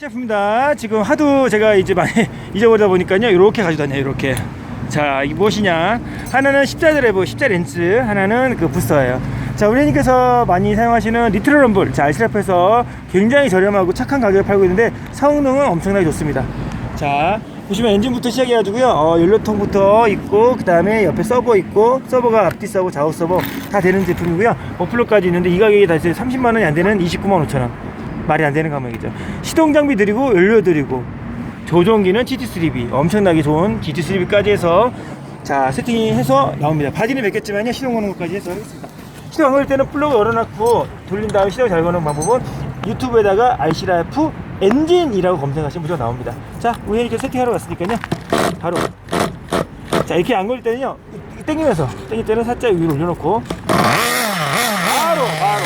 셰프입니다. 지금 하도 제가 이제 많이 잊어버리다 보니까요. 이렇게 가지고 다녀요. 이렇게. 자, 이게 무엇이냐? 하나는 십자 드라이브, 십자 렌즈, 하나는 그 부스터예요. 자, 우리 형님께서 많이 사용하시는 니트로 럼블, 자, 알스라프에서 굉장히 저렴하고 착한 가격에 팔고 있는데 성능은 엄청나게 좋습니다. 자, 보시면 엔진부터 시작해가지고요. 어, 연료통부터 있고, 그 다음에 옆에 서버 있고, 서버가 앞뒤 서버, 좌우 서버 다 되는 제품이고요. 머플러까지 있는데 이 가격이 다 30만 원이 안 되는 29만 5천 원. 말이 안 되는 가격이죠. 시동 장비 드리고 연료 드리고 조종기는 GT3B 엄청나게 좋은 GT3B까지 해서 자 세팅해서 나옵니다. 바디는 맺겠지만요 시동 거는 것까지 해서 하겠습니다. 시동 안걸 때는 플러그 열어놓고 돌린 다음에 시동 잘 거는 방법은 유튜브에다가 RC라이프 엔진이라고 검색하시면 무조건 나옵니다. 자 우리 이렇게 세팅하러 갔으니까요 바로 자 이렇게 안 걸릴 때는요 땡기면서 땡길 때는 살짝 위로 올려놓고 바로 바로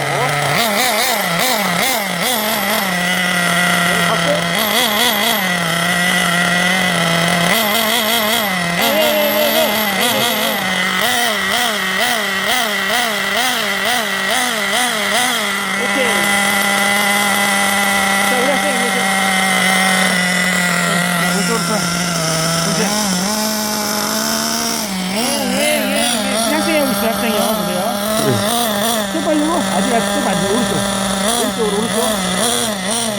오케이. 자, 우리 학생 이제 왼쪽으로 이제 학생이 하고 있어요. 학생이요. 보세요. 좀 빨리고 아직 아직 좀 안 돼. 오른쪽. 오른쪽으로 오른쪽.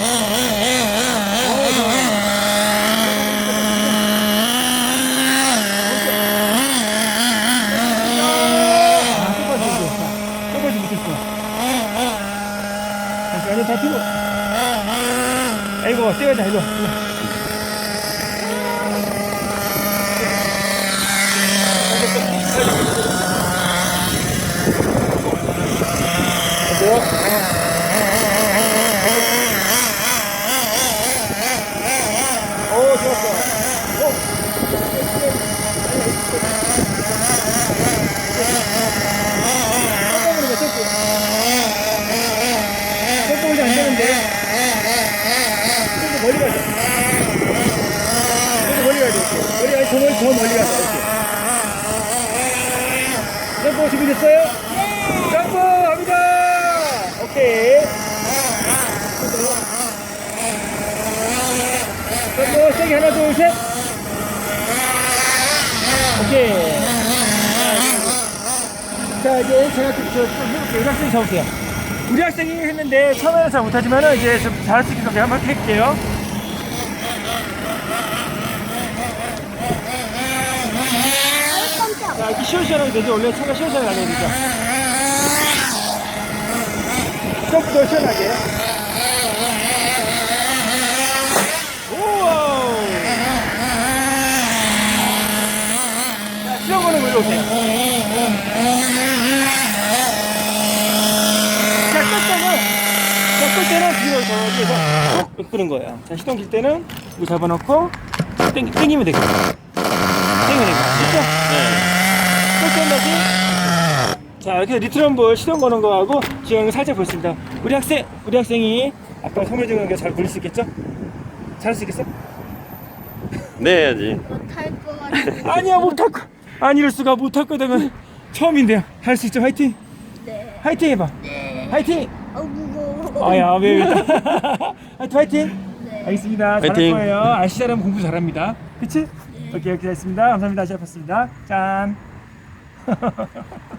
아이고, 떼가자, 이거. 어때요? 오, 좋았어. 오. 깜빡이는 거 쳤고. 깜빡이 안 되는데. 좀 멀리 가자. 좀 멀리 가야 돼. 이렇게. 멀리 가야 더 멀리, 더 멀리 가자. 이렇게. 점프 준비됐어요? 오케이. 점프 세게 하나 둘 셋. 오케이. 자 이제 제가 좀, 해볼게요. 우리 학생이 잡을게요. 우리 학생이 했는데 처음에는 잘 못하지만은 이제 좀 잘할 수 있게 한번 해볼게요. 자, 이렇게 시원시원하게 되죠? 원래 차가 시원시원하게 가야 되니까. 조금 시원하게. 우와! 자, 거는 걸로 오세요. 자, 끌 때는, 자, 끌 때는 뒤로 저기에서 쭉 끄는 거예요. 자, 시동 길 때는 이거 잡아놓고 땡, 땡기면 되겠다. 땡기면 되겠다. 됐죠? 네. 끝까지. 자, 이렇게 리트럼볼 시동 거는 거하고 지금 살짝 보였습니다. 우리 학생, 우리 학생이 아까 선물 주는 게잘 굴릴 수 있겠죠? 잘 할 수 있겠어? 네 해야지 못할 것. 아니야, 못할 거. 아니, 이럴 수가 못할 거다면 처음인데요. 할 수 있죠? 화이팅! 네. 화이팅 해봐. 네. 화이팅! 어 무거워. 아야, 왜, 왜. 하여튼 화이팅! 네. 알겠습니다. 잘할 화이팅! 거예요. 아시 사람 공부 잘합니다. 그치? 오케이, 오케이, 됐습니다. 감사합니다. 시작했습니다. 짠!